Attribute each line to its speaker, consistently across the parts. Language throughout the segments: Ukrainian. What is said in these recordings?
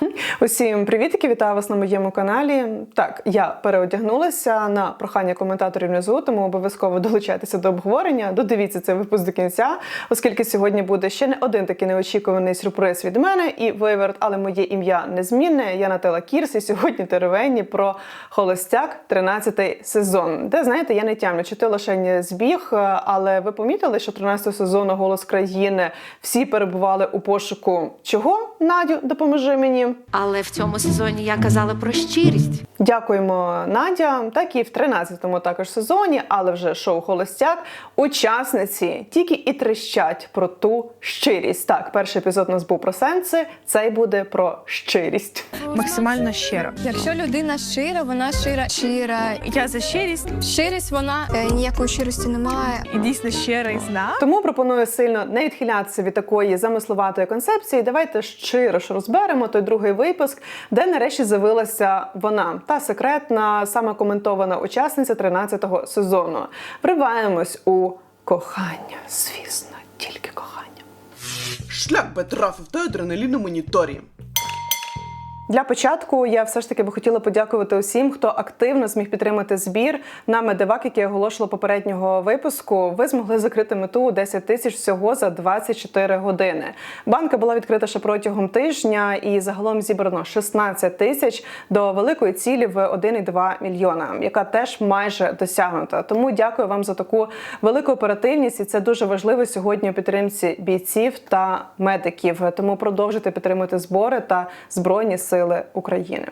Speaker 1: Усім привітки, вітаю вас на моєму каналі. Так, я переодягнулася на прохання коментаторів внизу, тому обов'язково долучайтеся до обговорення. Додивіться цей випуск до кінця, оскільки сьогодні буде ще не один такий неочікуваний сюрприз від мене і виверт, але моє ім'я незмінне. Я Нателла Кірс, і сьогодні теревені про холостяк 13 сезон. Де знаєте, я не тямлю, ти лише не збіг, але ви помітили, що 13 сезону голос країни всі перебували у пошуку чого? Надю, допоможи мені.
Speaker 2: Але в цьому сезоні я казала про щирість.
Speaker 1: Дякуємо, Надя. Так і в 13-му також сезоні, але вже шоу Холостяк. Учасниці тільки і трещать про ту щирість. Так, перший епізод у нас був про сенси, цей буде про щирість.
Speaker 3: максимально щиро.
Speaker 4: Якщо людина щира, вона щира, щира.
Speaker 3: Я за щирість
Speaker 4: Щирість вона е, ніякої щирості немає.
Speaker 3: і дійсно щирий знак.
Speaker 1: Тому пропоную сильно не відхилятися від такої замисловатої концепції. Давайте щиро ж розберемо той другий випуск, де нарешті з'явилася вона, та секретна, саме коментована учасниця 13-го сезону. Вриваємось у кохання, звісно, тільки кохання.
Speaker 5: Шлях би трафив той адреналіну моніторі.
Speaker 1: Для початку я все ж таки би хотіла подякувати усім, хто активно зміг підтримати збір на медивак, який я оголошувала попереднього випуску. Ви змогли закрити мету у 10 тисяч всього за 24 години. Банка була відкрита ще протягом тижня, і загалом зібрано 16 тисяч до великої цілі в 1,2 мільйона, яка теж майже досягнута. Тому дякую вам за таку велику оперативність, і це дуже важливо сьогодні у підтримці бійців та медиків. Тому продовжуйте підтримувати збори та збройні сили України.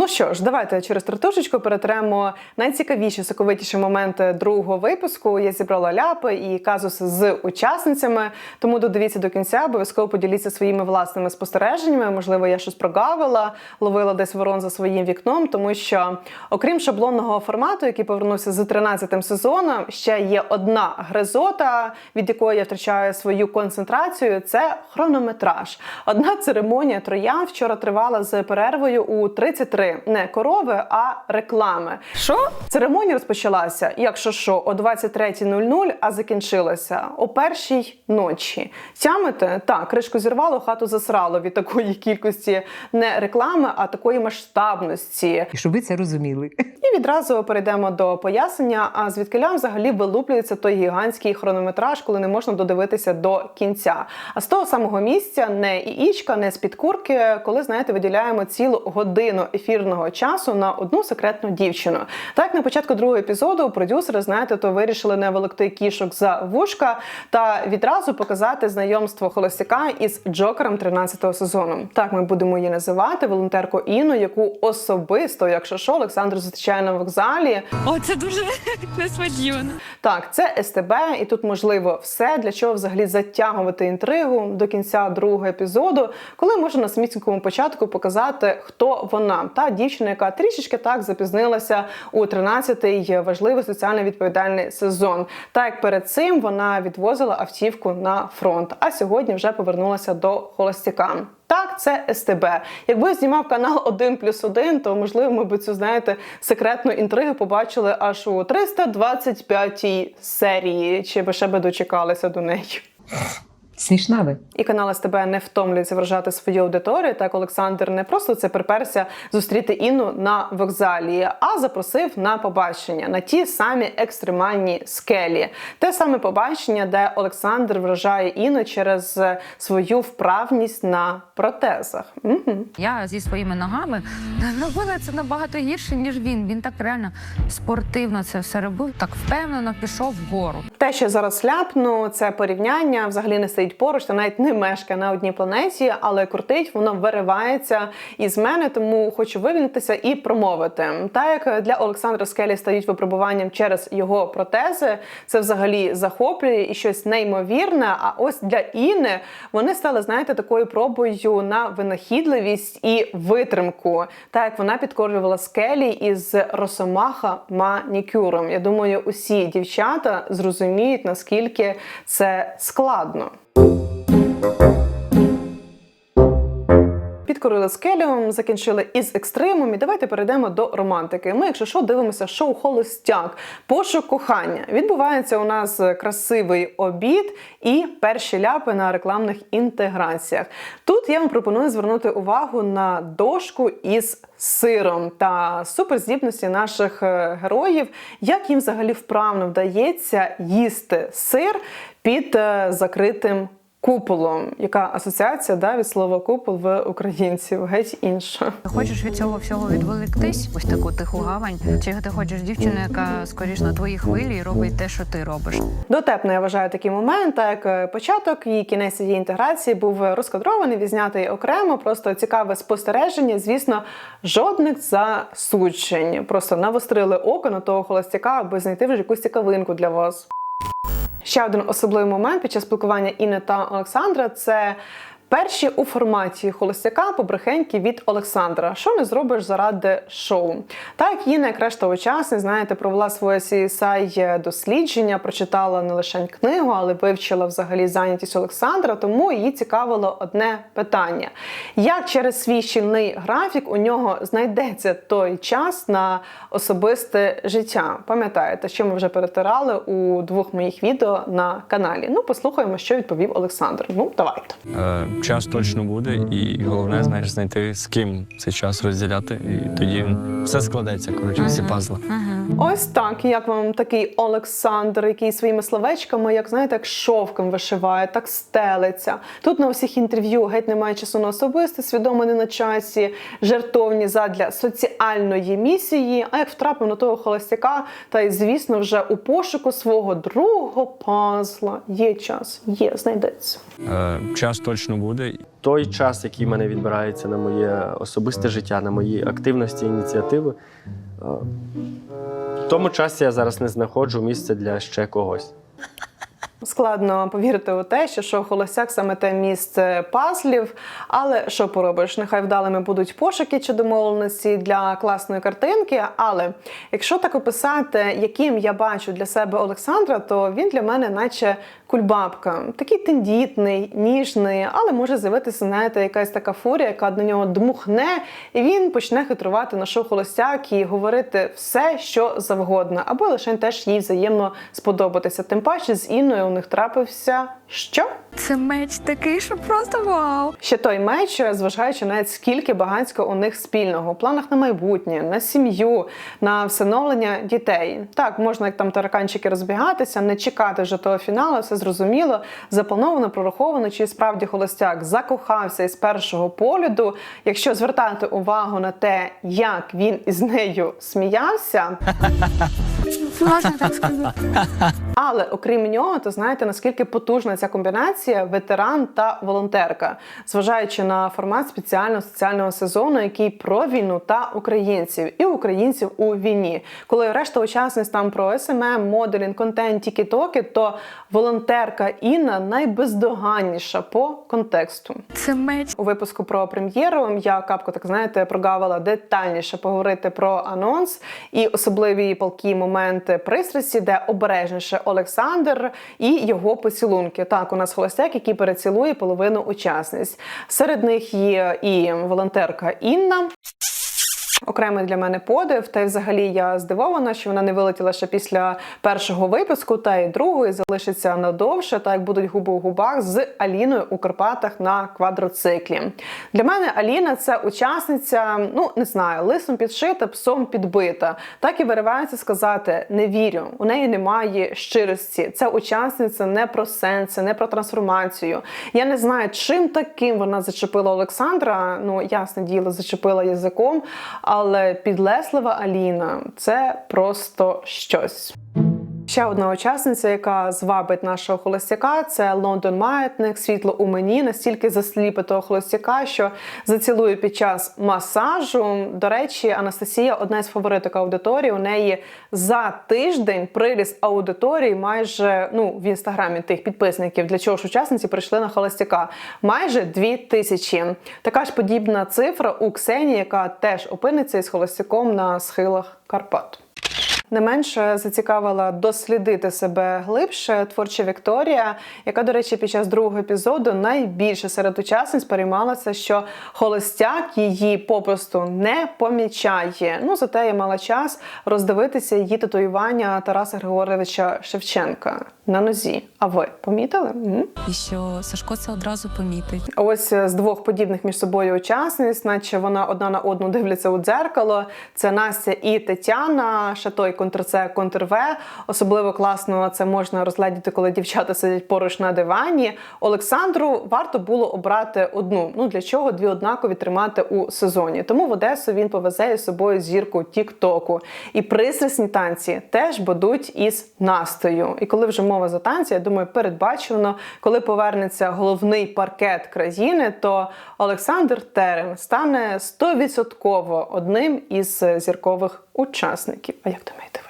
Speaker 1: Ну що ж, давайте через тратушечку перетремо найцікавіші соковитіші моменти другого випуску. Я зібрала ляпи і казуси з учасницями. Тому додивіться до кінця, обов'язково поділіться своїми власними спостереженнями. Можливо, я щось прогавила, ловила десь ворон за своїм вікном, тому що, окрім шаблонного формату, який повернувся з 13-м сезоном, ще є одна гризота, від якої я втрачаю свою концентрацію. Це хронометраж. Одна церемонія троян вчора тривала з перервою у 33 не корови, а реклами.
Speaker 3: Що?
Speaker 1: Церемонія розпочалася, якщо що, о 23.00, а закінчилася о першій ночі. Тямите? Так, кришку зірвало, хату засрало від такої кількості не реклами, а такої масштабності.
Speaker 6: І щоб ви це розуміли.
Speaker 1: І відразу перейдемо до пояснення. А звідкиля взагалі вилуплюється той гігантський хронометраж, коли не можна додивитися до кінця. А з того самого місця не іічка, не з-під курки, коли знаєте, виділяємо цілу годину ефірного часу на одну секретну дівчину. Так на початку другого епізоду продюсери, знаєте, то вирішили не волокти кішок за вушка та відразу показати знайомство холостяка із Джокером 13-го сезону. Так ми будемо її називати волонтерку Іну, яку особисто, якщо що, Олександр зустрічає на вокзалі.
Speaker 3: О, це дуже несподівано.
Speaker 1: Так, це СТБ, і тут можливо все для чого взагалі затягувати інтригу до кінця другого епізоду, коли можна на самісінькому початку показати, хто вона, та дівчина, яка трішечки так запізнилася у 13-й важливий соціально відповідальний сезон. Так як перед цим вона відвозила автівку на фронт, а сьогодні вже повернулася до холостяка. Так, це СТБ. Якби знімав канал 1 плюс 1, то можливо ми б цю знаєте секретну інтригу побачили аж у 325-й серії, чи би ще би дочекалися до неї.
Speaker 6: Смішна ви.
Speaker 1: І канал СТБ не втомлюється вражати свою аудиторію. Так Олександр не просто це приперся зустріти Інну на вокзалі, а запросив на побачення на ті самі екстремальні скелі. Те саме побачення, де Олександр вражає Інну через свою вправність на протезах. Угу.
Speaker 7: Я зі своїми ногами робила це набагато гірше, ніж він. Він так реально спортивно це все робив, так впевнено пішов вгору.
Speaker 1: Те, що зараз ляпну, це порівняння взагалі не стоїть поруч, та навіть не мешкає на одній планеті, але крутить, воно виривається із мене, тому хочу вивільнитися і промовити. Так як для Олександра Скелі стають випробуванням через його протези, це взагалі захоплює і щось неймовірне. А ось для Іни вони стали, знаєте, такою пробою на винахідливість і витримку. Так як вона підкорювала скелі із росомаха манікюром. Я думаю, усі дівчата зрозуміють, наскільки це складно. Música підкорили скелю, закінчили із екстримом. І давайте перейдемо до романтики. Ми, якщо що, дивимося шоу Холостяк. Пошук кохання. Відбувається у нас красивий обід і перші ляпи на рекламних інтеграціях. Тут я вам пропоную звернути увагу на дошку із сиром та суперздібності наших е, героїв, як їм взагалі вправно вдається їсти сир під е, закритим куполом. Яка асоціація да, від слова купол в українців? Геть інша.
Speaker 7: Ти хочеш від цього всього відволіктись? Ось таку тиху гавань. Чи ти хочеш дівчину, яка скоріш на твоїй хвилі і робить те, що ти робиш?
Speaker 1: Дотепно я вважаю такий момент, так як е, початок і кінець її інтеграції був розкадрований, відзнятий окремо. Просто цікаве спостереження. Звісно, жодних засуджень. Просто навострили око на того холостяка, аби знайти вже якусь цікавинку для вас. Ще один особливий момент під час спілкування Інни та Олександра це. Перші у форматі холостяка побрехеньки від Олександра. Що не зробиш заради шоу? Так, Інна, як решта учасниць, знаєте, провела своє CSI дослідження, прочитала не лише книгу, але вивчила взагалі зайнятість Олександра. Тому її цікавило одне питання: як через свій щільний графік у нього знайдеться той час на особисте життя? Пам'ятаєте, що ми вже перетирали у двох моїх відео на каналі? Ну, послухаємо, що відповів Олександр. Ну, давайте.
Speaker 8: Час точно буде, і головне, знаєш, знайти з ким цей час розділяти, і тоді все складеться. Коротше, всі пазли.
Speaker 1: Ось так. Як вам такий Олександр, який своїми словечками, як знаєте, як шовком вишиває, так стелиться. Тут на усіх інтерв'ю геть немає часу на особисте, свідомо не на часі, жертовні задля соціальної місії. А як втрапив на того холостяка, та й звісно, вже у пошуку свого другого пазла є час, є, знайдеться.
Speaker 8: Е, Час точно буде.
Speaker 9: Той час, який мене відбирається на моє особисте життя, на мої активності ініціативи, е, в тому часі я зараз не знаходжу місце для ще когось.
Speaker 1: Складно повірити у те, що шоу Холостяк саме те місце пазлів. Але що поробиш? Нехай вдалими будуть пошуки чи домовленості для класної картинки. Але якщо так описати, яким я бачу для себе Олександра, то він для мене, наче кульбабка, такий тендітний, ніжний, але може з'явитися, знаєте, якась така фурія, яка до нього дмухне, і він почне хитрувати на шоу Холостяк і говорити все, що завгодно, або лише теж їй взаємно сподобатися. Тим паче з Інною у них трапився що?
Speaker 3: Це меч такий, що просто вау.
Speaker 1: Ще той меч, зважаючи навіть скільки багатсько у них спільного у планах на майбутнє, на сім'ю, на всиновлення дітей. Так, можна як там тараканчики розбігатися, не чекати вже того фіналу, все зрозуміло, заплановано, прораховано, чи справді холостяк закохався із першого погляду. Якщо звертати увагу на те, як він із нею сміявся,
Speaker 3: Можна так сказати.
Speaker 1: але окрім нього, то знаєте наскільки потужна ця комбінація ветеран та волонтерка, зважаючи на формат спеціального соціального сезону, який про війну та українців і українців у війні. Коли решта учасниць там про СММ, моделінг, контент, тікі-токи, то волонтерка Інна найбездоганніша по контексту.
Speaker 3: Це меч.
Speaker 1: У випуску про прем'єру я капку, так знаєте, прогавила детальніше поговорити про анонс і особливі палкі моменти пристрасті, де обережніше Олександр і його поцілунки. Так, у нас холостяк, який перецілує половину учасниць. Серед них є і волонтерка Інна. Окремий для мене подив, та й взагалі я здивована, що вона не вилетіла ще після першого випуску, та й другої залишиться надовше, так як будуть губи у губах з Аліною у Карпатах на квадроциклі. Для мене Аліна це учасниця, ну не знаю, лисом підшита, псом підбита. Так і виривається сказати: не вірю, у неї немає щирості. Це учасниця не про сенс, не про трансформацію. Я не знаю, чим таким вона зачепила Олександра. Ну ясне діло, зачепила язиком. Але підлеслива Аліна це просто щось. Ще одна учасниця, яка звабить нашого холостяка, це Лондон Маятник, світло у мені, настільки засліпить того холостяка, що зацілує під час масажу. До речі, Анастасія одна з фавориток аудиторії. У неї за тиждень приріст аудиторії майже ну в інстаграмі тих підписників, для чого ж учасниці прийшли на холостяка. Майже дві тисячі. Така ж подібна цифра у Ксенії, яка теж опиниться із холостяком на схилах Карпат. Не менше зацікавила дослідити себе глибше творча Вікторія, яка, до речі, під час другого епізоду найбільше серед учасниць переймалася, що холостяк її попросту не помічає. Ну зате я мала час роздивитися її татуювання Тараса Григоровича Шевченка на нозі. А ви помітили?
Speaker 10: І що Сашко це одразу помітить.
Speaker 1: Ось е, з двох подібних між собою учасниць, наче вона одна на одну дивляться у дзеркало. Це Настя і Тетяна, ще той контр С, контр В. Особливо класно це можна розглядіти, коли дівчата сидять поруч на дивані. Олександру варто було обрати одну. Ну для чого дві однакові тримати у сезоні? Тому в Одесу він повезе із собою зірку Тіктоку. І пристрасні танці теж будуть із Настою. І коли вже мова за танці, я думаю, передбачено, коли повернеться головний паркет країни, то Олександр Терен стане 100% одним із зіркових учасників. А як думаєте?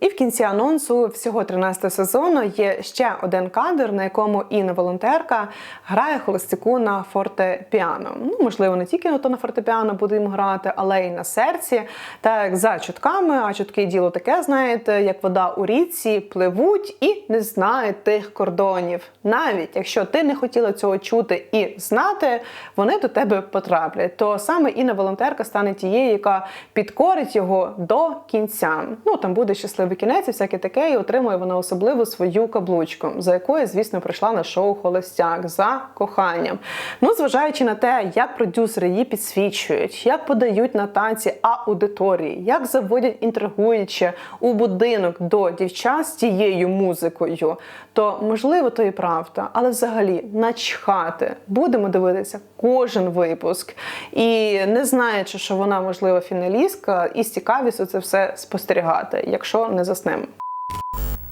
Speaker 1: І в кінці анонсу всього 13 сезону є ще один кадр, на якому Інна волонтерка грає холостяку на фортепіано. Ну, можливо, не тільки то на фортепіано буде їм грати, але й на серці. Так за чутками, а чутки діло таке, знаєте, як вода у річці, пливуть і не знають тих кордонів. Навіть якщо ти не хотіла цього чути і знати, вони до тебе потраплять. То саме Інна волонтерка стане тією, яка підкорить його до кінця. Ну там буде щасливий кінець і всяке таке, і отримує вона особливу свою каблучку, за якою, звісно, прийшла на шоу Холостяк за коханням. Ну, зважаючи на те, як продюсери її підсвічують, як подають на танці аудиторії, як заводять інтригуючи у будинок до дівчат з тією музикою, то можливо то і правда, але взагалі начхати. Будемо дивитися кожен випуск. І не знаючи, що вона можливо фіналістка, і з цікавістю це все спостерігати, якщо не заснемо.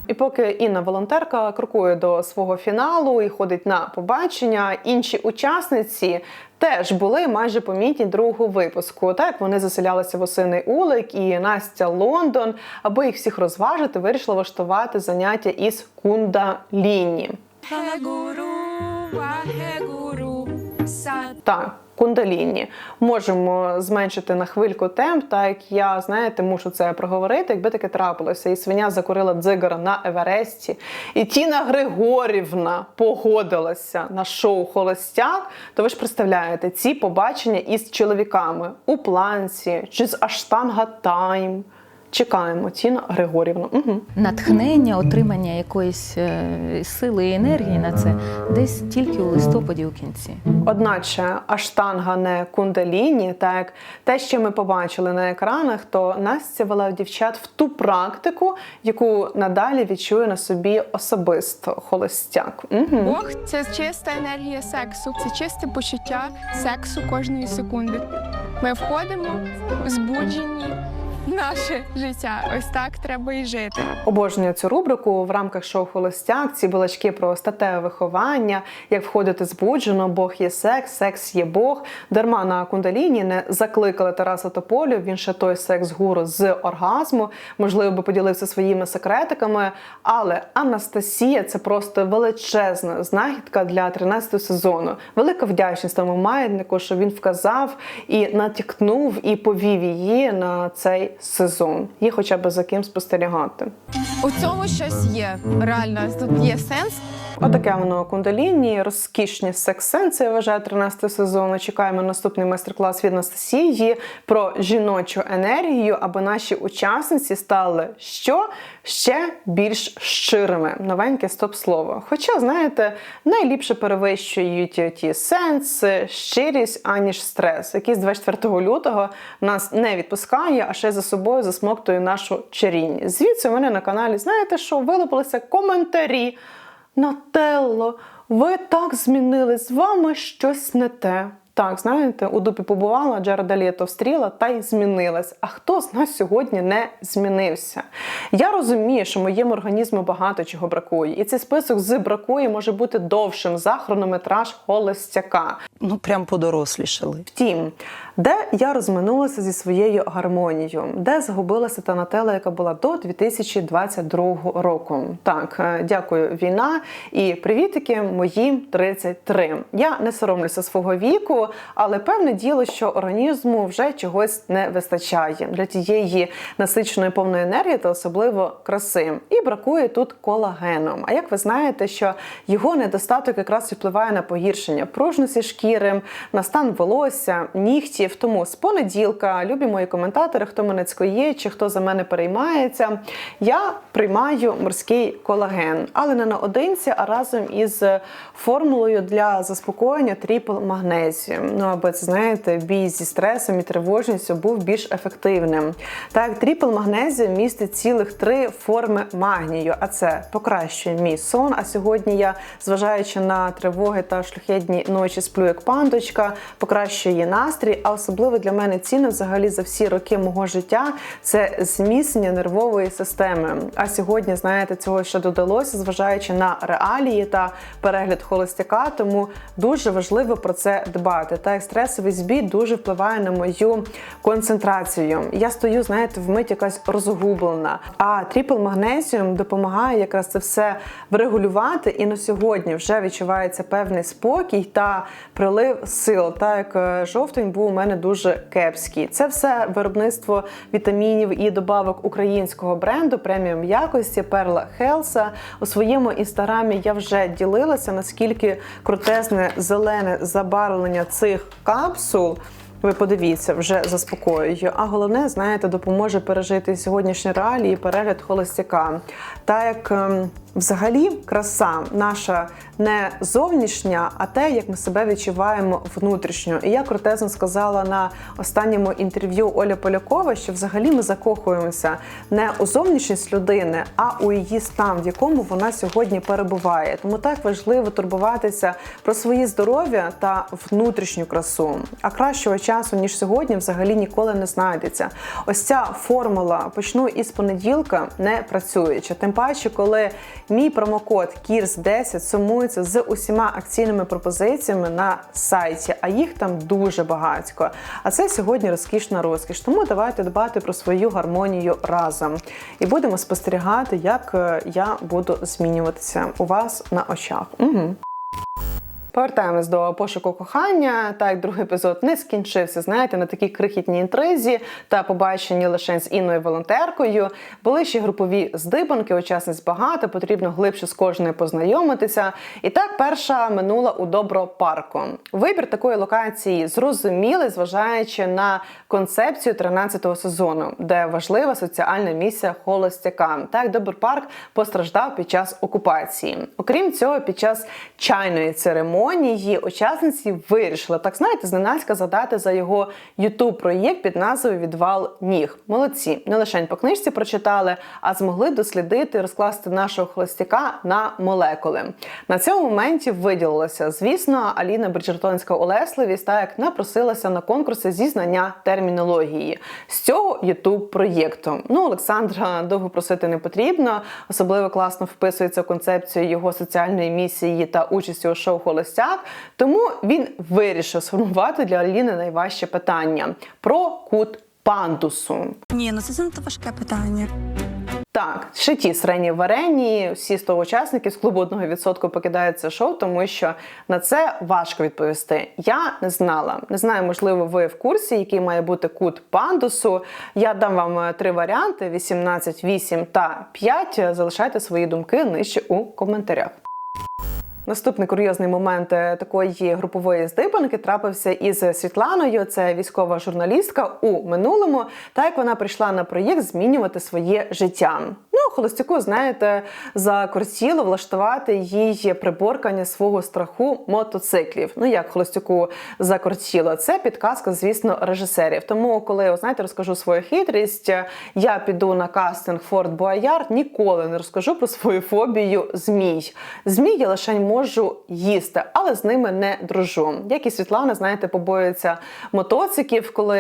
Speaker 1: І поки Інна волонтерка крокує до свого фіналу і ходить на побачення, інші учасниці теж були майже помітні другого випуску. Так вони заселялися в осиний улик, і Настя Лондон, аби їх всіх розважити, вирішила влаштувати заняття із кундаліні. Так, кундаліні. Можемо зменшити на хвильку темп, так як я, знаєте, мушу це проговорити, якби таке трапилося. І свиня закурила дзигара на Евересті, і Тіна Григорівна погодилася на шоу Холостяк. То ви ж представляєте ці побачення із чоловіками у планці чи з Аштанга Тайм. Чекаємо, Тіна Григорівна. Угу.
Speaker 10: Натхнення, отримання якоїсь е, сили і енергії на це десь тільки у листопаді у кінці.
Speaker 1: Одначе аштанга не кундаліні, так те, що ми побачили на екранах, то Настя вела дівчат в ту практику, яку надалі відчує на собі особисто холостяк. Угу.
Speaker 4: Бог це чиста енергія сексу, це чисте почуття сексу кожної секунди. Ми входимо збуджені наше життя. Ось так треба і жити.
Speaker 1: Обожнюю цю рубрику в рамках шоу Холостяк. Ці балачки про статеве виховання, як входити збуджено, Бог є секс, секс є Бог. Дарма на кундаліні не закликали Тараса Тополю. Він ще той секс-гуру з оргазму. Можливо, би поділився своїми секретиками. Але Анастасія це просто величезна знахідка для 13 сезону. Велика вдячність тому маятнику, що він вказав і натякнув, і повів її на цей сезон. Є хоча б за ким спостерігати.
Speaker 4: У цьому щось є. Реально, тут є сенс.
Speaker 1: Отаке воно кундаліні, розкішні секс-сенси, я вважаю, 13 сезону. Чекаємо наступний майстер-клас від Анастасії про жіночу енергію, аби наші учасниці стали що ще більш щирими. Новеньке стоп-слово. Хоча, знаєте, найліпше перевищують ті сенси, щирість, аніж стрес, який з 24 лютого нас не відпускає, а ще за собою засмоктує нашу чарівність. Звідси у мене на каналі, знаєте, що вилупилися коментарі. Нателло, ви так змінились, з вами щось не те. Так, знаєте, у дупі побувала, Джареда Лето встріла та й змінилась. А хто з нас сьогодні не змінився? Я розумію, що моєму організму багато чого бракує, і цей список з бракує може бути довшим за хронометраж холостяка.
Speaker 11: Ну, прям подорослішали.
Speaker 1: Втім, де я розминулася зі своєю гармонією, де загубилася та нателла, яка була до 2022 року. Так, е, дякую, війна і привітики мої 33. Я не соромлюся свого віку. але певне діло, що організму вже чогось не вистачає для тієї насиченої повної енергії та особливо краси. І бракує тут колагену. А як ви знаєте, що його недостаток якраз впливає на погіршення пружності шкіри, на стан волосся, нігтів. Тому з понеділка, любі мої коментатори, хто мене цькує чи хто за мене переймається, я приймаю морський колаген, але не наодинці, а разом із формулою для заспокоєння тріпл магнезію. Ну аби це знаєте, бій зі стресом і тривожністю був більш ефективним. Так, тріпл магнезію містить цілих три форми магнію, а це покращує мій сон. А сьогодні я, зважаючи на тривоги та шляхетні ночі, сплю як пандочка, покращує настрій. А особливо для мене цінно взагалі за всі роки мого життя це зміцнення нервової системи. А сьогодні, знаєте, цього ще додалося, зважаючи на реалії та перегляд холостяка, тому дуже важливо про це дбати. Та як стресовий збій дуже впливає на мою концентрацію. Я стою, знаєте, вмить якась розгублена. А тріпл магнезіум допомагає якраз це все врегулювати. І на сьогодні вже відчувається певний спокій та прилив сил. Так як е, жовтень був у мене дуже кепський. Це все виробництво вітамінів і добавок українського бренду преміум якості Перла Хелса. У своєму інстаграмі я вже ділилася наскільки крутезне зелене забарвлення цих капсул. Ви подивіться, вже заспокоюю. А головне, знаєте, допоможе пережити сьогоднішні реалії і перегляд холостяка. Так як ем, взагалі краса наша не зовнішня, а те, як ми себе відчуваємо внутрішньо. І я крутезно сказала на останньому інтерв'ю Оля Полякова, що взагалі ми закохуємося не у зовнішність людини, а у її стан, в якому вона сьогодні перебуває. Тому так важливо турбуватися про своє здоров'я та внутрішню красу. А кращого часу ніж сьогодні, взагалі ніколи не знайдеться. Ось ця формула почну із понеділка не працюючи. Тим паче, коли мій промокод KIRS 10 сумується з усіма акційними пропозиціями на сайті, а їх там дуже багатько. А це сьогодні розкішна розкіш. Тому давайте дбати про свою гармонію разом і будемо спостерігати, як е, я буду змінюватися у вас на очах. Угу. Повертаємось до пошуку кохання. Так, другий епізод не скінчився, знаєте, на такій крихітній інтризі та побаченні лише з інною волонтеркою. Були ще групові здибанки, учасниць багато, потрібно глибше з кожною познайомитися. І так, перша минула у Добропарку. Вибір такої локації зрозумілий, зважаючи на концепцію 13-го сезону, де важлива соціальна місія холостяка. Так, Добропарк постраждав під час окупації. Окрім цього, під час чайної церемонії учасниці вирішили так знаєте, зненацька задати за його ютуб проєкт під назвою Відвал ніг. Молодці, не лише по книжці прочитали, а змогли дослідити розкласти нашого холостяка на молекули. На цьому моменті виділилося, звісно, Аліна Бриджертонська улесливість, та як напросилася на конкурси зі знання термінології з цього ютуб проєкту. Ну, Олександра довго просити не потрібно, особливо класно вписується в концепцію його соціальної місії та участі у шоу Холостяк. Тому він вирішив сформувати для Аліни найважче питання про кут пандусу.
Speaker 3: Ні, ну це занадто важке питання.
Speaker 1: Так, ще ті срені варені, всі 100 учасників з клубу одного відсотку покидають це шоу, тому що на це важко відповісти. Я не знала. Не знаю, можливо, ви в курсі, який має бути кут пандусу. Я дам вам е, три варіанти: 18, 8 та 5. Залишайте свої думки нижче у коментарях. Наступний курйозний момент е, такої групової здибанки трапився із Світланою. Це військова журналістка у минулому. Та як вона прийшла на проєкт змінювати своє життя. Ну, холостяку, знаєте, закортіло влаштувати їй приборкання свого страху мотоциклів. Ну як холостяку закортіло? Це підказка, звісно, режисерів. Тому, коли знаєте, розкажу свою хитрість, я піду на кастинг Форт Боярд, ніколи не розкажу про свою фобію змій. Змій я лише можу їсти, але з ними не дружу. Як і Світлана, знаєте, побоюється мотоциків, коли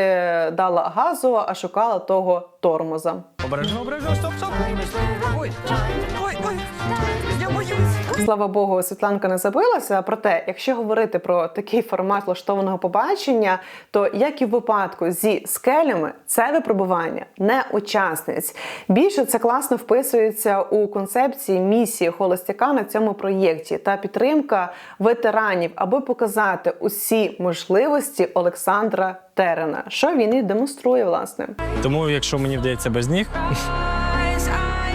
Speaker 1: дала газу, а шукала того тормоза.
Speaker 8: Обережно, обережно, стоп, стоп. Ой, ой, ой. Я боюсь.
Speaker 1: Слава Богу, Світланка не забилася. Проте, якщо говорити про такий формат влаштованого побачення, то як і в випадку зі скелями, це випробування не учасниць. Більше це класно вписується у концепції місії холостяка на цьому проєкті та підтримка ветеранів, аби показати усі можливості Олександра Терена, що він і демонструє власне.
Speaker 8: Тому, якщо мені вдається без ніг,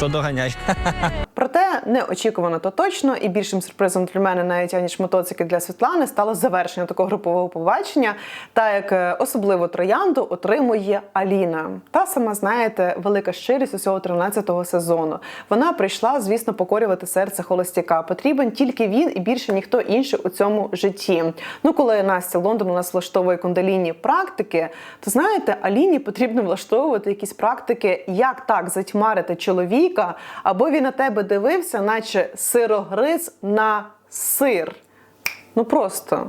Speaker 8: то доганяй.
Speaker 1: Проте неочікувано то точно, і більшим сюрпризом для мене, навіть аніж мотоцикли для Світлани, стало завершення такого групового побачення. Та як е, особливу троянду отримує Аліна. Та сама знаєте, велика щирість усього 13-го сезону. Вона прийшла, звісно, покорювати серце холостяка. Потрібен тільки він і більше ніхто інший у цьому житті. Ну, коли Настя Лондон у нас влаштовує кундаліні практики, то знаєте, Аліні потрібно влаштовувати якісь практики, як так затьмарити чоловіка, або він на тебе дивився, наче сирогриз на сир. Ну просто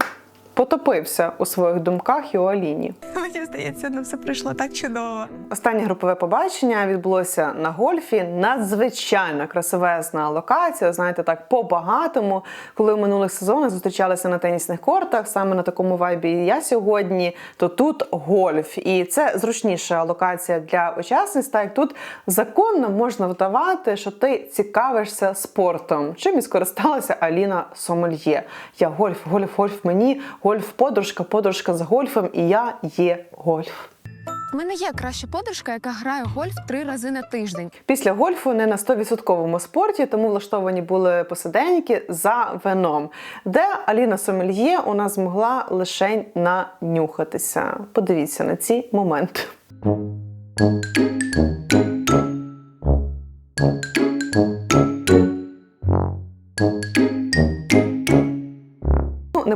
Speaker 1: потопився у своїх думках і у Аліні.
Speaker 3: Мені здається, ну все пройшло так чудово.
Speaker 1: Останнє групове побачення відбулося на гольфі. Надзвичайно красивезна локація. Знаєте, так по-багатому. Коли в минулих сезонах зустрічалися на тенісних кортах, саме на такому вайбі і я сьогодні, то тут гольф. І це зручніша локація для учасниць. Так як тут законно можна вдавати, що ти цікавишся спортом. Чим і скористалася Аліна Сомельє. Я гольф, гольф, гольф мені, гольф, подружка, з гольфом, і я є гольф.
Speaker 4: У мене є краща подружка, яка грає гольф три рази на тиждень.
Speaker 1: Після гольфу не на 100% спорті, тому влаштовані були посиденьки за вином, де Аліна Сомельє у нас змогла лише нанюхатися. Подивіться на ці моменти.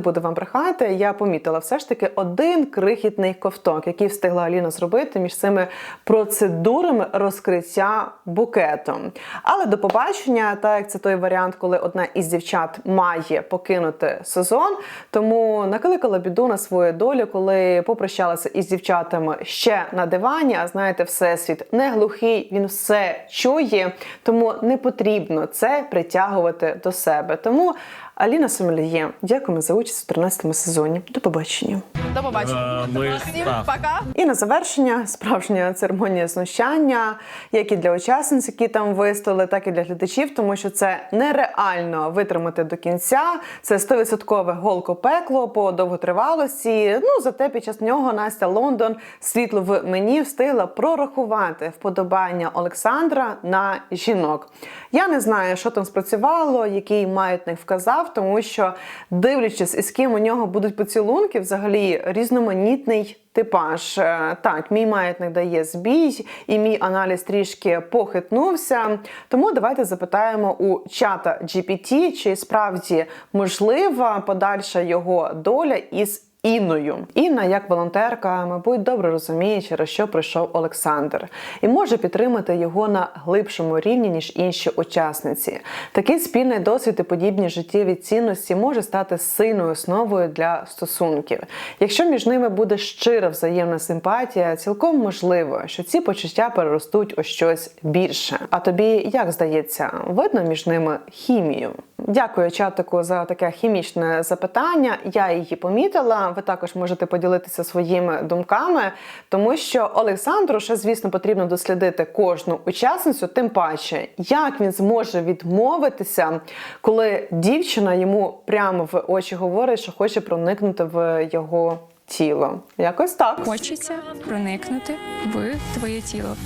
Speaker 1: Буду вам брехати, я помітила все ж таки один крихітний ковток, який встигла Аліна зробити між цими процедурами розкриття букету. Але до побачення, так як це той варіант, коли одна із дівчат має покинути сезон, тому накликала біду на свою долю, коли попрощалася із дівчатами ще на дивані. А знаєте, всесвіт не глухий, він все чує, тому не потрібно це притягувати до себе. Тому Аліна Сомельє, дякуємо за участь у 13 сезоні. До побачення.
Speaker 4: До побачення.
Speaker 8: Ми так.
Speaker 4: Пока.
Speaker 1: І на завершення справжня церемонія знущання, як і для учасниць, які там вистояли, так і для глядачів, тому що це нереально витримати до кінця. Це 100% голко пекло по довготривалості. Ну зате під час нього Настя Лондон світло в мені встигла прорахувати вподобання Олександра на жінок. Я не знаю, що там спрацювало, який маятник вказав, тому що дивлячись, із ким у нього будуть поцілунки, взагалі різноманітний типаж. Е, Так, мій маятник дає збій, і мій аналіз трішки похитнувся. Тому давайте запитаємо у чата GPT, чи справді можлива подальша його доля із. Інною Інна, як волонтерка, мабуть, добре розуміє, через що пройшов Олександр, і може підтримати його на глибшому рівні ніж інші учасниці. Такий спільний досвід і подібні життєві цінності може стати сильною основою для стосунків. Якщо між ними буде щира взаємна симпатія, цілком можливо, що ці почуття переростуть у щось більше. А тобі як здається, видно між ними хімію? Дякую чатику за таке хімічне запитання. Я її помітила. Ви також можете поділитися своїми думками, тому що Олександру ще, звісно, потрібно дослідити кожну учасницю, тим паче, як він зможе відмовитися, коли дівчина йому прямо в очі говорить, що хоче проникнути в його тіло. Якось так.
Speaker 4: Хочеться проникнути в твоє тіло.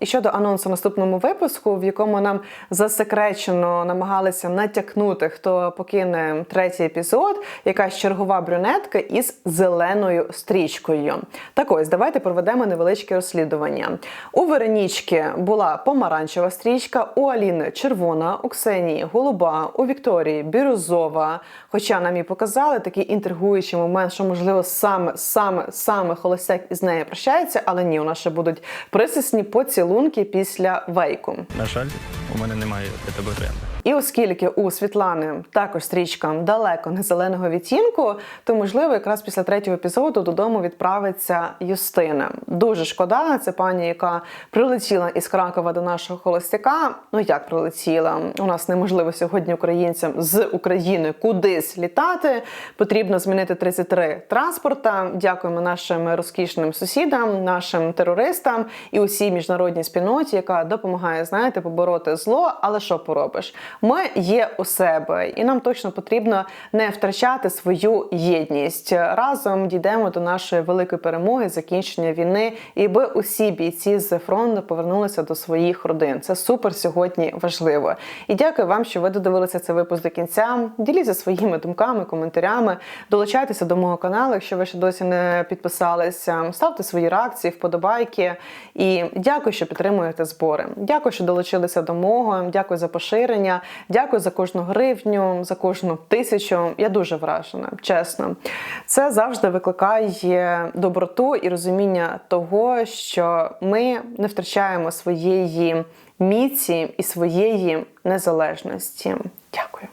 Speaker 1: І щодо анонсу наступному випуску, в якому нам засекречено намагалися натякнути, хто покине третій епізод, якась чергова брюнетка із зеленою стрічкою. Так ось, давайте проведемо невеличке розслідування. У Веронічки була помаранчева стрічка, у Аліни червона, у Ксенії голуба, у Вікторії бірюзова. Хоча нам і показали такий інтригуючий момент, що можливо саме саме саме холостяк із нею прощається, але ні, у нас ще будуть присисні поцілунки після вейку.
Speaker 8: на жаль, у мене немає для тебе тренда.
Speaker 1: І оскільки у Світлани також стрічка далеко не зеленого відтінку, то можливо, якраз після третього епізоду додому відправиться Юстина. Дуже шкода, це пані, яка прилетіла із Кракова до нашого холостяка. Ну як прилетіла? У нас неможливо сьогодні українцям з України кудись літати. Потрібно змінити 33 транспорта. Дякуємо нашим розкішним сусідам, нашим терористам і усій міжнародній спільноті, яка допомагає, знаєте, побороти зло. Але що поробиш? Ми є у себе, і нам точно потрібно не втрачати свою єдність. Разом дійдемо до нашої великої перемоги, закінчення війни, і би усі бійці з фронту повернулися до своїх родин. Це супер сьогодні важливо. І дякую вам, що ви додивилися цей випуск до кінця. Діліться своїми думками, коментарями. Долучайтеся до мого каналу, якщо ви ще досі не підписалися. Ставте свої реакції, вподобайки. І дякую, що підтримуєте збори. Дякую, що долучилися до мого. Дякую за поширення. Дякую за кожну гривню, за кожну тисячу. Я дуже вражена, чесно. Це завжди викликає доброту і розуміння того, що ми не втрачаємо своєї міці і своєї незалежності. Дякую.